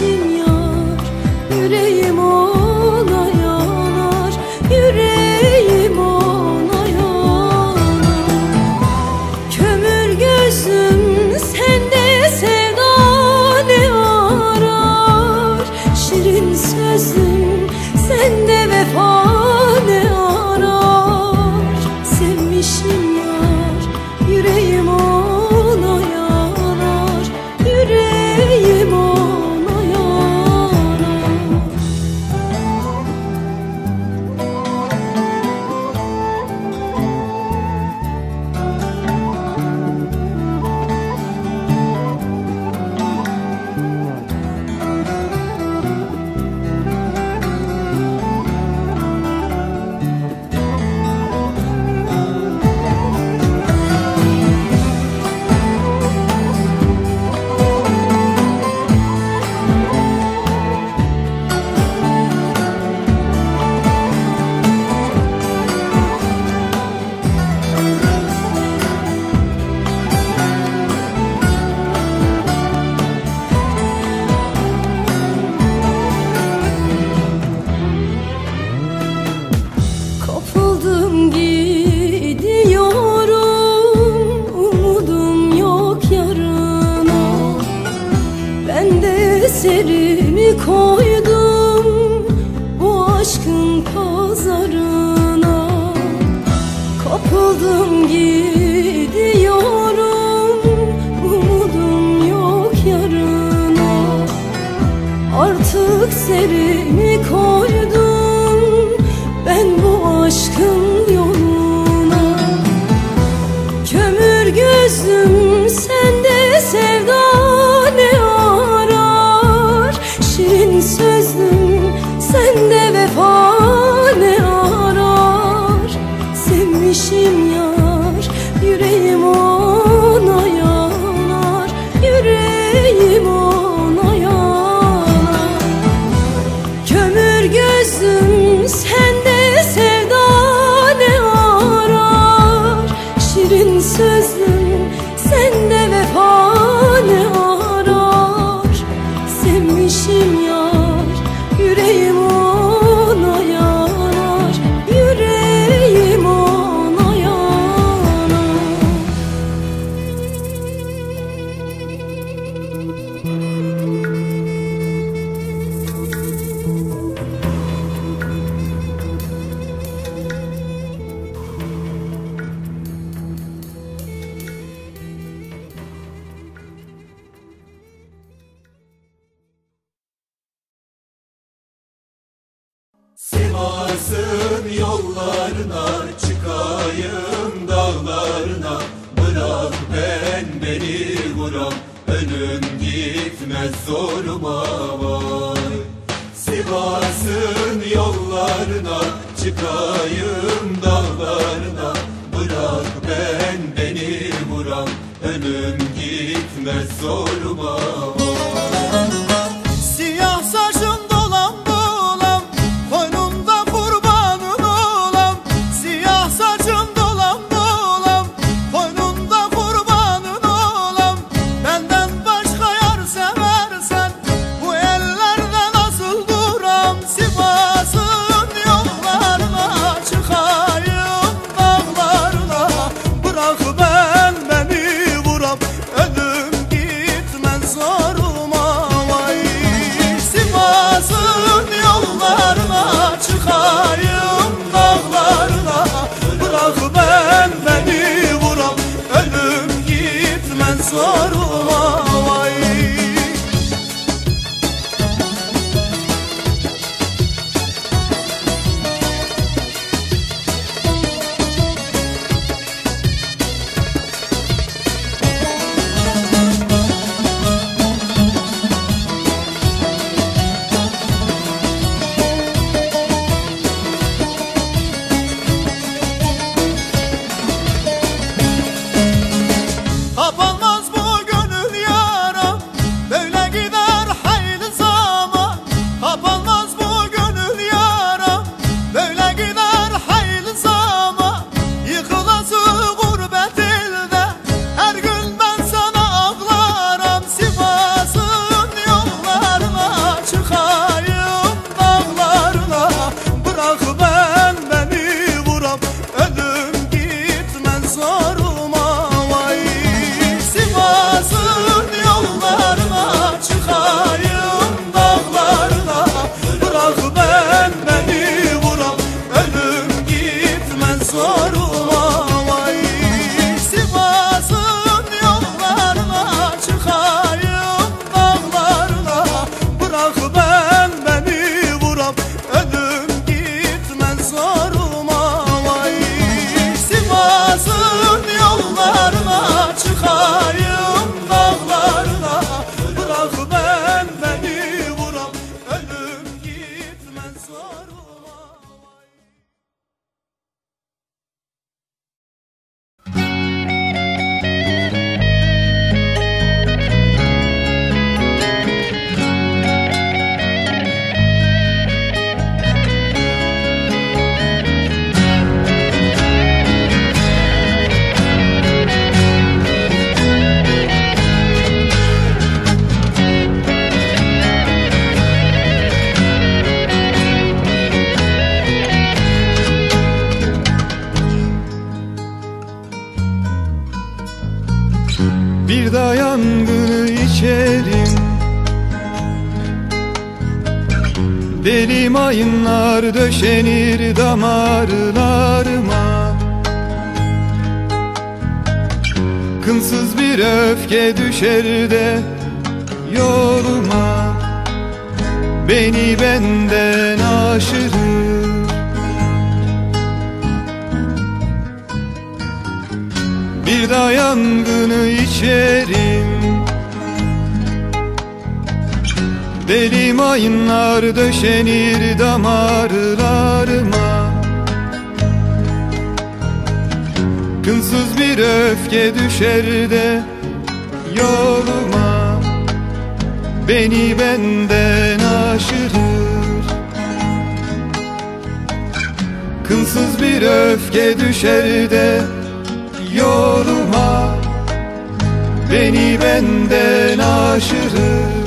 You. eserimi koydum bu aşkın pazarına. Kapıldım gidiyorum umudum yok yarına. Artık serimi koydum ateşim yar Yüreğim ona yanar Yüreğim ona yanar. Kömür gözüm sende sevda ne arar? Şirin sözüm sen Simas'ın yollarına çıkayım dağlarına. Bırak ben beni vuram Ölüm gitmez zoruma vay. Sivas'ın yollarına Çıkayım dağlarına. Bırak ben beni vuram Ölüm gitmez zoruma vay. Daha yangını içerim. Deli mayınlar döşenir damarlarıma. Kınsız bir öfke düşer de yoluma. Beni benden aşırır. Bir daha yangını içerim Deli mayınlar döşenir damarlarıma. Kınsız bir öfke düşer de yoluma. Beni benden aşırır. Kınsız bir öfke düşer de yoluma Beni benden aşırır